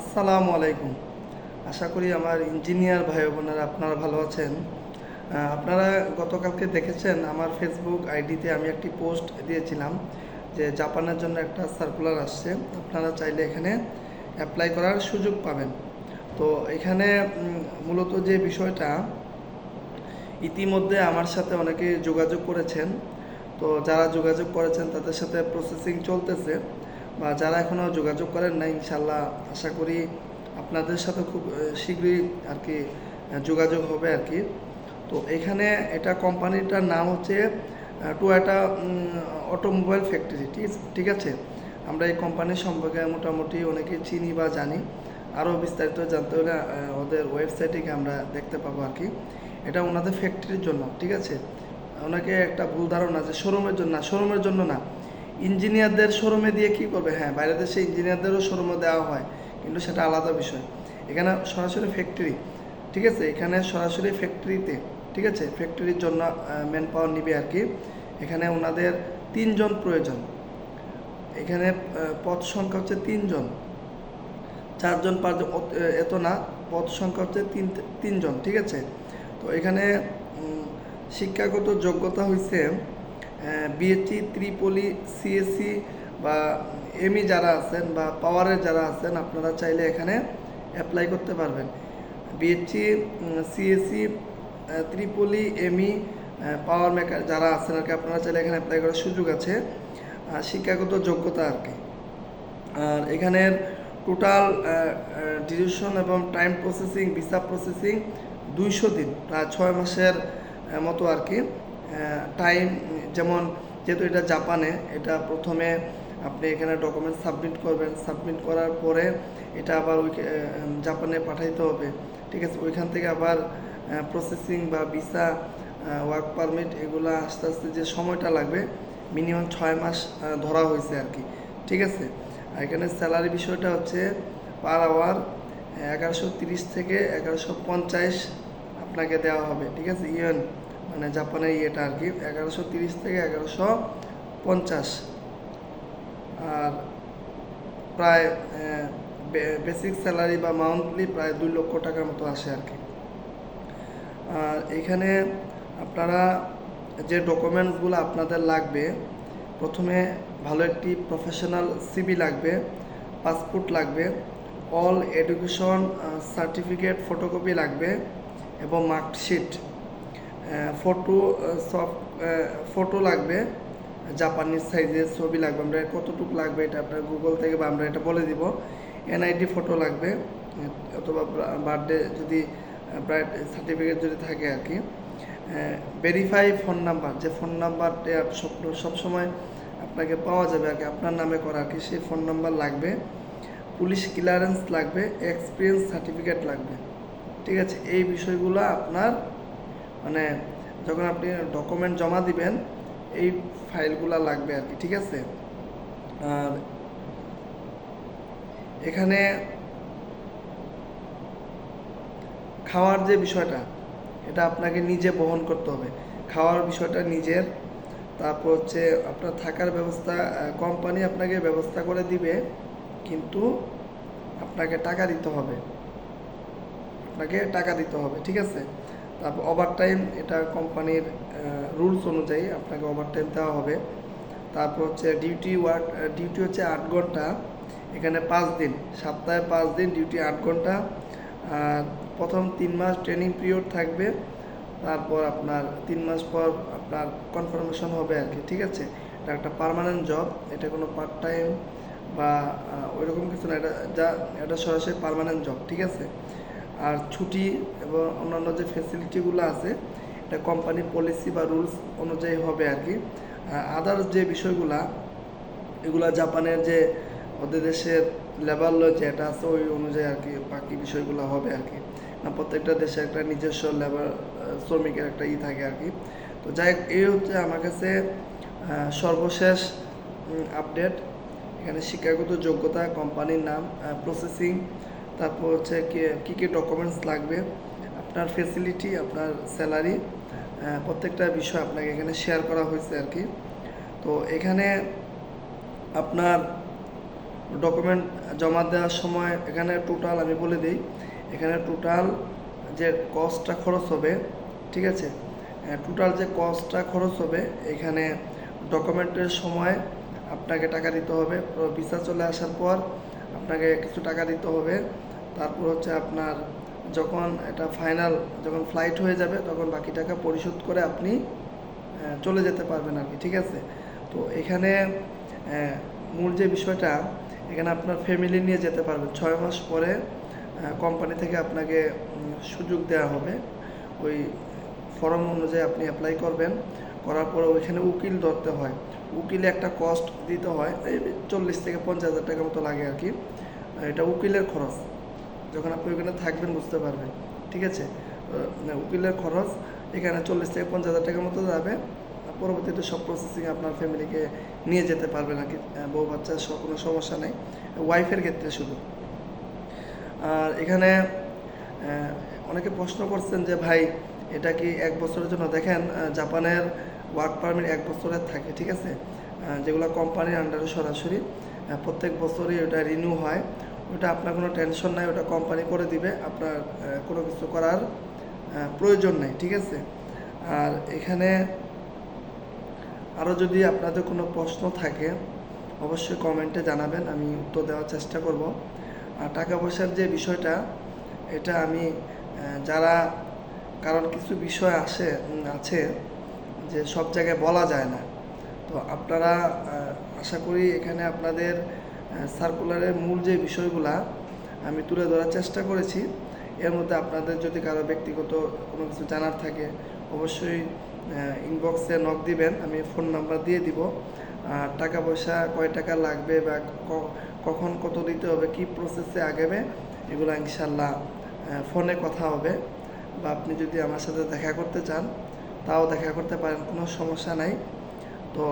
আসসালামু আলাইকুম। আশা করি আমার ইঞ্জিনিয়ার ভাই বোনেরা আপনারা ভালো আছেন। আপনারা গতকালকে দেখেছেন আমার ফেসবুক আইডিতে আমি একটি পোস্ট দিয়েছিলাম যে জাপানের জন্য একটা সার্কুলার আসছে। আপনারা চাইলে এখানে অ্যাপ্লাই করার সুযোগ পাবেন। তো এখানে মূলত যে বিষয়টা, ইতিমধ্যে আমার সাথে অনেকে যোগাযোগ করেছেন। তো যারা যোগাযোগ করেছেন তাদের সাথে প্রসেসিং চলতেছে। বা যারা এখনও যোগাযোগ করেন না ইনশাল্লাহ আশা করি আপনাদের সাথে খুব শীঘ্রই আর কি যোগাযোগ হবে আর কি তো এখানে এটা কোম্পানিটার নাম হচ্ছে টুয়াটা অটোমোবাইল ফ্যাক্টরি ঠিক ঠিক আছে? আমরা এই কোম্পানির সম্পর্কে মোটামুটি অনেকে চিনি বা জানি। আরও বিস্তারিত জানতে হলে ওদের ওয়েবসাইটে গিয়ে আমরা দেখতে পাবো আর কি এটা ওনাদের ফ্যাক্টরির জন্য, ঠিক আছে? ওনাকে একটা ভুল ধারণা যে শোরুমের জন্য, না শোরুমের জন্য না। ইঞ্জিনিয়ারদের শোরুমে দিয়ে কি করবে? হ্যাঁ বাইরে দেশে ইঞ্জিনিয়ারদেরও শোরুমে দেওয়া হয়, কিন্তু সেটা আলাদা বিষয়। এখানে সরাসরি ফ্যাক্টরি ঠিক আছে? এখানে সরাসরি ফ্যাক্টরিতে ঠিক আছে? ফ্যাক্টরির জন্য ম্যান পাওয়ার নিবে আর কি। এখানে ওনাদের তিনজন প্রয়োজন। এখানে পদ সংখ্যা হচ্ছে তিনজন। চারজন পাঁচজন এত না, পদ সংখ্যা হচ্ছে তিন, তিনজন, ঠিক আছে? তো এখানে শিক্ষাগত যোগ্যতা হয়েছে বিএসসি ত্রিপলি সিএসসি বা এমই যারা আছেন বা পাওয়ারের যারা আছেন, আপনারা চাইলে এখানে অ্যাপ্লাই করতে পারবেন। BSc CSC triple E, ME power maker যারা আছেন আর কি, আপনারা চাইলে এখানে অ্যাপ্লাই করার সুযোগ আছে। শিক্ষাগত যোগ্যতা আর কি। আর এখানের টোটাল ডিউরেশন এবং টাইম প্রসেসিং ভিসা প্রসেসিং দুইশো দিন, প্রায় ছয় মাসের মতো আর কি। টাইম যেমন যেহেতু এটা জাপানে, এটা প্রথমে আপনি এখানে ডকুমেন্ট সাবমিট করবেন। সাবমিট করার পরে এটা আবার ওই জাপানে পাঠাইতে হবে। ঠিক আছে? ওইখান থেকে আবার প্রসেসিং বা ভিসা ওয়ার্ক পারমিট এগুলো আস্তে আস্তে যে সময়টা লাগবে মিনিমাম ছয় মাস ধরা হয়েছে আর কি। ঠিক আছে? আর এখানে স্যালারি বিষয়টা হচ্ছে পার আওয়ার এগারোশো তিরিশ থেকে এগারোশো পঞ্চাশ আপনাকে দেওয়া হবে। ঠিক আছে? ইয়েন। মানে জাপানের ইয়েটা আর কি, এগারোশো তিরিশ থেকে এগারোশো পঞ্চাশ। আর প্রায় বেসিক স্যালারি বা মান্থলি প্রায় দুই লক্ষ টাকার মতো আসে আর কি। আর এখানে আপনারা যে ডকুমেন্টসগুলো আপনাদের লাগবে, প্রথমে ভালো একটি প্রফেশনাল সিবি লাগবে পাসপোর্ট লাগবে অল এডুকেশন সার্টিফিকেট ফটোকপি লাগবে এবং মার্কশিট ফটো সফট ফটো লাগবে। জাপানিজ সাইজের ছবি লাগবে। আমরা কতটুকু লাগবে এটা আপনার গুগল থেকে বা আমরা এটা বলে দিব। এনআইডি ফটো লাগবে। অথবা বার্থডে যদি ব্রাইড সার্টিফিকেট যদি থাকে আর কি। ভেরিফাই ফোন নাম্বার যে ফোন নাম্বারটা সব সবসময় আপনাকে পাওয়া যাবে আর কি। আপনার নামে করা আর কি। সেই ফোন নাম্বার লাগবে। পুলিশ ক্লিয়ারেন্স লাগবে। এক্সপিরিয়েন্স সার্টিফিকেট লাগবে। ঠিক আছে? এই বিষয়গুলো আপনার মানে যখন আপনি ডকুমেন্ট জমা দিবেন, এই ফাইলগুলো লাগবে আর কি, ঠিক আছে? আর এখানে খাওয়ার যে বিষয়টা, এটা আপনাকে নিজে বহন করতে হবে। খাওয়ার বিষয়টা নিজের। তারপর হচ্ছে আপনার থাকার ব্যবস্থা কোম্পানি আপনাকে ব্যবস্থা করে দিবে, কিন্তু আপনাকে টাকা দিতে হবে। আপনাকে টাকা দিতে হবে, ঠিক আছে? তারপর ওভার টাইম এটা কোম্পানির রুলস অনুযায়ী আপনাকে ওভার টাইম দেওয়া হবে। তারপর হচ্ছে ডিউটি ওয়ার্ক ডিউটি হচ্ছে আট ঘণ্টা, এখানে পাঁচ দিন, সপ্তাহে পাঁচ দিন ডিউটি আট ঘণ্টা। প্রথম তিন মাস ট্রেনিং পিরিয়ড থাকবে, তারপর আপনার তিন মাস পর আপনার কনফার্মেশন হবে আর কি, ঠিক আছে? এটা একটা পার্মানেন্ট জব এটা কোনো পার্ট টাইম বা ওইরকম কিছু না, এটা যা, এটা সরাসরি পার্মানেন্ট জব ঠিক আছে? আর ছুটি এবং অন্যান্য যে ফেসিলিটিগুলো আছে, এটা কোম্পানি পলিসি বা রুলস অনুযায়ী হবে আর কি। আদার্স যে বিষয়গুলা, এগুলা জাপানের যে ওদের দেশের লেবার ল যেটা আছে, ওই অনুযায়ী আর কি বাকি বিষয়গুলো হবে আর কি। না, প্রত্যেকটা দেশে একটা নিজস্ব লেবার শ্রমিকের একটা ই থাকে আর কি। তো যাই এই হচ্ছে আমার কাছে সর্বশেষ আপডেট এখানে শিক্ষাগত যোগ্যতা কোম্পানির নাম প্রসেসিং তারপর হচ্ছে কি- কী ডকুমেন্টস লাগবে, আপনার ফেসিলিটি আপনার স্যালারি প্রত্যেকটা বিষয় আপনাকে এখানে শেয়ার করা হয়েছে আর কি। তো এখানে আপনার ডকুমেন্ট জমা দেওয়ার সময় এখানে টোটাল আমি বলে দিই, এখানে টোটাল যে কস্টটা খরচ হবে, ঠিক আছে? টোটাল যে কস্টটা খরচ হবে, এখানে ডকুমেন্টের সময় আপনাকে টাকা দিতে হবে ভিসা চলে আসার পর আপনাকে কিছু টাকা দিতে হবে তারপর হচ্ছে আপনার যখন এটা ফাইনাল যখন ফ্লাইট হয়ে যাবে, তখন বাকি টাকা পরিশোধ করে আপনি চলে যেতে পারবেন আর কি, ঠিক আছে? তো এখানে মূল যে বিষয়টা, এখানে আপনার ফ্যামিলি নিয়ে যেতে পারবেন। ছয় মাস পরে কোম্পানি থেকে আপনাকে সুযোগ দেওয়া হবে। ওই ফর্ম অনুযায়ী আপনি অ্যাপ্লাই করবেন। করার পরে ওইখানে উকিল ধরতে হয়। উকিলে একটা কস্ট দিতে হয়, এই চল্লিশ থেকে পঞ্চাশ হাজার টাকা মতো লাগে আর কি। এটা উকিলের খরচ। যখন আপনি ওখানে থাকবেন, বুঝতে পারবেন। ঠিক আছে? উকিলের খরচ এখানে চল্লিশ থেকে পঞ্চাশ হাজার টাকার মতো যাবে। পরবর্তীতে সব প্রসেসিং আপনার ফ্যামিলিকে নিয়ে যেতে পারবেন আর কি। বউ বাচ্চার সব কোনো সমস্যা নেই। ওয়াইফের ক্ষেত্রে শুধু। আর এখানে অনেকে প্রশ্ন করছেন যে, ভাই, এটা কি এক বছরের জন্য? দেখেন জাপানের ওয়ার্ক পারমিট এক বছরের থাকে, ঠিক আছে? যেগুলো কোম্পানির আন্ডারে সরাসরি প্রত্যেক বছরই ওটা রিনিউ হয়। ওটা আপনার কোনো টেনশন নাই, ওটা কোম্পানি করে দিবে, আপনার কোনো কিছু করার প্রয়োজন নেই, ঠিক আছে? আর এখানে আরও যদি আপনাদের কোনো প্রশ্ন থাকে, অবশ্যই কমেন্টে জানাবেন, আমি উত্তর দেওয়ার চেষ্টা করব। আর টাকা পয়সার যে বিষয়টা, এটা আমি যারা, কারণ কিছু বিষয় আসে আছে যে সব জায়গায় বলা যায় না। তো আপনারা আশা করি এখানে আপনাদের সার্কুলারের মূল যে বিষয়গুলা আমি তুলে ধরার চেষ্টা করেছি, এর মধ্যে আপনাদের যদি কারও ব্যক্তিগত কোনো কিছু জানার থাকে, অবশ্যই ইনবক্সে নক দিবেন, আমি ফোন নাম্বার দিয়ে দিব। টাকা পয়সা কয় টাকা লাগবে বা কখন কত দিতে হবে, কি প্রসেসে আগাবে, এগুলো ইনশাল্লাহ ফোনে কথা হবে। বা আপনি যদি আমার সাথে দেখা করতে চান, তাও দেখা করতে পারেন, কোনো সমস্যা নাই। তো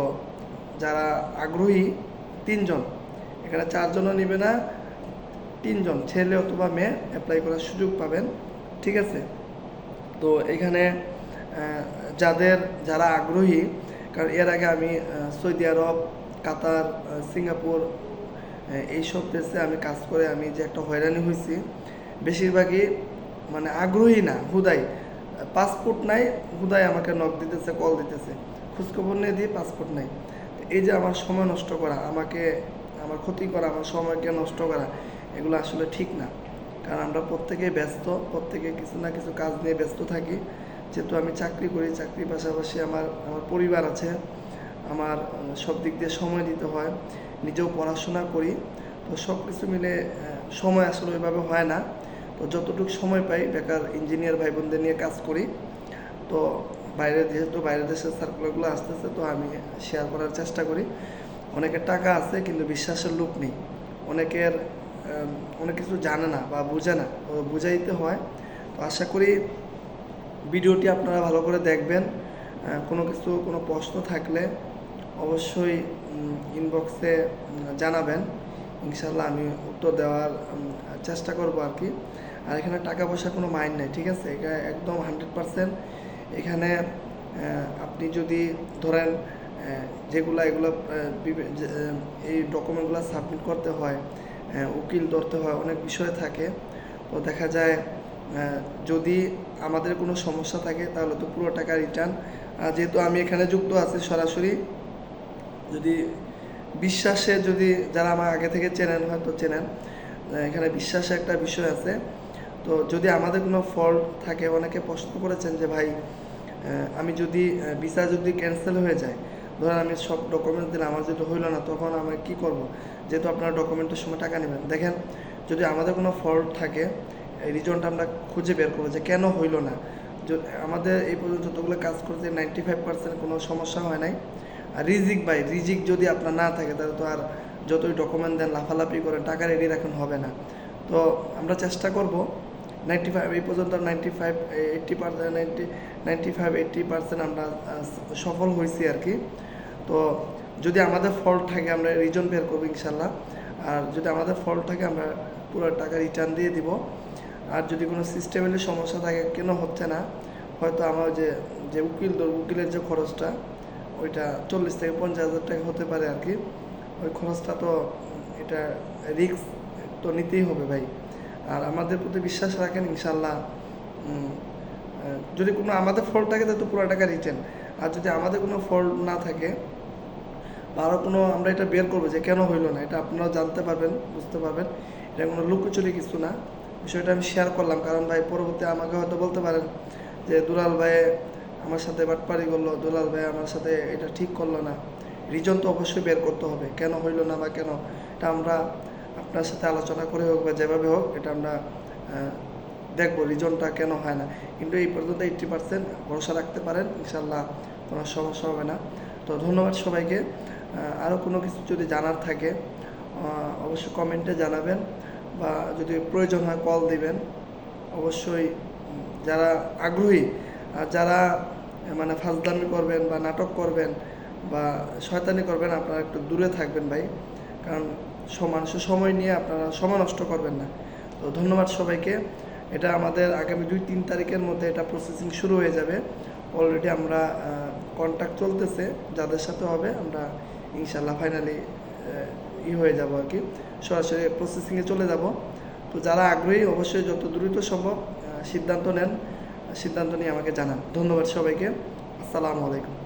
যারা আগ্রহী, তিনজন এখানে চারজনও নেবে না, তিনজন, ছেলে অথবা মেয়ে অ্যাপ্লাই করার সুযোগ পাবেন, ঠিক আছে? তো এখানে যাদের, যারা আগ্রহী, কারণ এর আগে আমি সৌদি আরব, কাতার সিঙ্গাপুর এইসব দেশে আমি কাজ করে আমি যে একটা হয়রানি হয়েছি, বেশিরভাগই মানে আগ্রহী না, হুদাই। পাসপোর্ট নাই, হুদাই আমাকে নক দিতেছে কল দিতেছে। খোঁজখবর নিয়ে দিয়ে পাসপোর্ট নাই। এই যে আমার সময় নষ্ট করা, আমাকে আমার ক্ষতি করা, আমার সময়কে নষ্ট করা, এগুলো আসলে ঠিক না। কারণ আমরা প্রত্যেকেই ব্যস্ত, প্রত্যেকে কিছু না কিছু কাজ নিয়ে ব্যস্ত থাকি। যেহেতু আমি চাকরি করি, চাকরির পাশাপাশি আমার আমার পরিবার আছে। আমার সব দিক দিয়ে সময় দিতে হয়। নিজেও পড়াশোনা করি। তো সব কিছু মিলে সময় আসলে ওইভাবে হয় না। তো যতটুকু সময় পাই বেকার ইঞ্জিনিয়ার ভাই বোনদের নিয়ে কাজ করি। তো বাইরে, যেহেতু বাইরের দেশের সার্কুলারগুলো আসতেছে, তো আমি শেয়ার করার চেষ্টা করি। অনেকের টাকা আছে কিন্তু বিশ্বাসের লোক নেই। অনেকের অনেক কিছু জানে না বা বুঝে না। বুঝাইতে হয়। তো আশা করি ভিডিওটি আপনারা ভালো করে দেখবেন। কোনো কিছু, কোনো প্রশ্ন থাকলে অবশ্যই ইনবক্সে জানাবেন। ইনশাল্লাহ আমি উত্তর দেওয়ার চেষ্টা করব আর কি। আর এখানে টাকা পয়সা কোনো মাইন্ড নেই, ঠিক আছে? এটা একদম হান্ড্রেড পারসেন্ট এখানে আপনি যদি ধরেন যেগুলা, এগুলো এই ডকুমেন্টগুলো সাবমিট করতে হয় উকিল ধরতে হয়, অনেক বিষয় থাকে। তো দেখা যায় যদি আমাদের কোনো সমস্যা থাকে, তাহলে তো পুরো টাকা রিটার্ন যেহেতু আমি এখানে যুক্ত আছি সরাসরি, যদি বিশ্বাসে যদি যারা আমার আগে থেকে চেনেন, হয়তো চেনেন এখানে বিশ্বাসে একটা বিষয় আছে। তো যদি আমাদের কোনো ফল্ট থাকে, অনেকে প্রশ্ন করেছেন যে ভাই আমি যদি ভিসা যদি ক্যান্সেল হয়ে যায় ধরেন আমি সব ডকুমেন্ট দিলাম, আমার যদি হইল না, তখন আমি কি করব? যেহেতু আপনারা ডকুমেন্টের সময় টাকা নেবেন। দেখেন, যদি আমাদের কোনো ফল্ট থাকে, এই রিজনটা আমরা খুঁজে বের করব যে কেন হইল না। আমাদের এই পর্যন্ত যতগুলো কাজ করতে নাইনটি ফাইভ পার্সেন্ট কোনো সমস্যা হয় নাই। আর রিজিক বাই রিজিক যদি আপনার না থাকে, তাহলে তো আর যতই ডকুমেন্ট দেন, লাফালাফি করেন, টাকা রেডি রাখেন হবে না। তো আমরা চেষ্টা করব নাইনটি ফাইভ এই পর্যন্ত ninety five eighty percent ninety ninety five eighty percent আমরা সফল হয়েছি আর কি। তো যদি আমাদের ফল্ট থাকে, আমরা রিজন বের করব ইনশাল্লাহ। আর যদি আমাদের ফল্ট থাকে, আমরা পুরো টাকা রিটার্ন দিয়ে দিব। আর যদি কোনো সিস্টেমের সমস্যা থাকে, কেন হচ্ছে না, হয়তো আমার যে যে উকিল উকিলের যে খরচটা, ওইটা চল্লিশ থেকে পঞ্চাশ হাজার টাকা হতে পারে আর কি। ওই খরচটা তো এটা রিস্ক তো নিতেই হবে ভাই। আর আমাদের প্রতি বিশ্বাস রাখেন ইনশাল্লাহ যদি কোনো আমাদের ফল্ট থাকে, তাহলে তো পুরো টাকা রিটার্ন আর যদি আমাদের কোনো ফল্ট না থাকে আরও কোনো আমরা এটা বের করব যে কেন হইল না, এটা আপনারা জানতে পারবেন, বুঝতে পারবেন। এটা কোনো লুকোচুরি কিছু না। বিষয়টা আমি শেয়ার করলাম, কারণ ভাই পরবর্তী আমাকে হয়তো বলতে পারেন যে দুলাল ভাই আমার সাথে বাটপারি করল, দুলাল ভাই আমার সাথে এটা ঠিক করল না। রিজন তো অবশ্যই বের করতে হবে, কেন হইল না বা কেন? এটা আমরা আপনার সাথে আলোচনা করে হোক বা যেভাবে হোক, এটা আমরা দেখব রিজনটা কেন হয় না। কিন্তু এই পর্যন্ত এইট্টি পার্সেন্ট ভরসা রাখতে পারেন ইনশাল্লাহ কোনো সমস্যা হবে না। তো ধন্যবাদ সবাইকে। আরও কোনো কিছু যদি জানার থাকে অবশ্যই কমেন্টে জানাবেন বা যদি প্রয়োজন হয় কল দিবেন। অবশ্যই যারা আগ্রহী যারা মানে ফাজদামি করবেন বা নাটক করবেন বা শয়তানি করবেন, আপনারা একটু দূরে থাকবেন ভাই। কারণ স- মানুষের সময় নিয়ে আপনারা সময় নষ্ট করবেন না। তো ধন্যবাদ সবাইকে। এটা আমাদের আগামী দুই, তিন তারিখের মধ্যে এটা প্রসেসিং শুরু হয়ে যাবে। অলরেডি আমরা কন্ট্যাক্ট চলতেছে, যাদের সাথে হবে আমরা ইনশাল্লাহ ফাইনালি ই হয়ে যাব আর কি সরাসরি প্রসেসিংয়ে চলে যাব। তো যারা আগ্রহী, অবশ্যই যত দ্রুত সম্ভব সিদ্ধান্ত নেন। সিদ্ধান্ত নিয়ে আমাকে জানান। ধন্যবাদ সবাইকে। আসসালামু আলাইকুম।